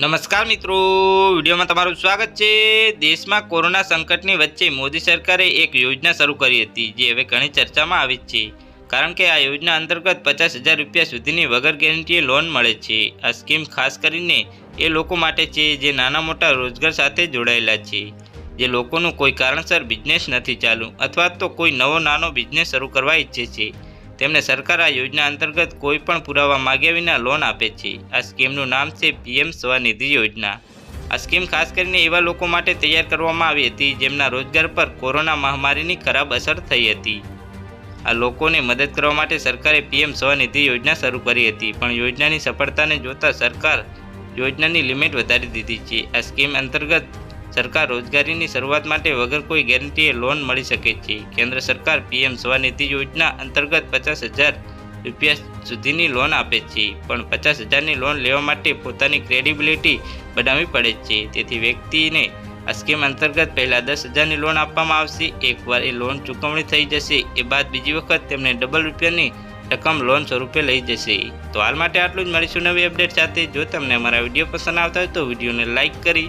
નમસ્કાર મિત્રો, વિડીયોમાં તમારું સ્વાગત છે. દેશમાં કોરોના સંકટની વચ્ચે મોદી સરકારે એક યોજના શરૂ કરી હતી, જે હવે ઘણી ચર્ચામાં આવી છે. કારણ કે આ યોજના અંતર્ગત પચાસ હજાર રૂપિયા સુધીની વગર ગેરંટીએ લોન મળે છે. આ સ્કીમ ખાસ કરીને એ લોકો માટે છે, જે નાના મોટા રોજગાર સાથે જોડાયેલા છે. જે લોકોનું કોઈ કારણસર બિઝનેસ નથી ચાલુ, અથવા તો કોઈ નવો નાનો બિઝનેસ શરૂ કરવા ઈચ્છે છે. તેમને સરકાર આ યોજના અંતર્ગત કોઈ પણ પુરાવા માગ્યા વિના લોન આપે છે. આ સ્કીમનું નામ છે પીએમ સ્વનિધિ યોજના. આ સ્કીમ ખાસ કરીને એવા લોકો માટે તૈયાર કરવામાં આવી હતી જેમના રોજગાર પર કોરોના મહામારીની ખરાબ અસર થઈ હતી. આ લોકોને મદદ કરવા માટે સરકારે પીએમ સ્વનિધિ યોજના શરૂ કરી હતી, પણ યોજનાની સફળતાને જોતા સરકાર યોજનાની લિમિટ વધારી દીધી છે. આ સ્કીમ અંતર્ગત સરકાર રોજગારીની શરૂઆત માટે વગર કોઈ ગેરંટીએ લોન મળી શકે છે. કેન્દ્ર સરકાર પીએમ સ્વનિધિ યોજના અંતર્ગત પચાસ હજાર રૂપિયા સુધીની લોન આપે છે, પણ પચાસ હજારની લોન લેવા માટે પોતાની ક્રેડિબિલિટી બનાવવી પડે છે. તેથી વ્યક્તિને આ સ્કીમ અંતર્ગત પહેલાં દસ હજારની લોન આપવામાં આવશે, એકવાર એ લોન ચૂકવણી થઈ જશે, એ બાદ બીજી વખત તેમને ડબલ રૂપિયાની રકમ લોન સ્વરૂપે લઈ જશે. તો હાલ માટે આટલું જ. મળીશું નવી અપડેટ સાથે. જો તમને અમારા વીડિયો પસંદ આવતા હોય તો વિડીયોને લાઇક કરી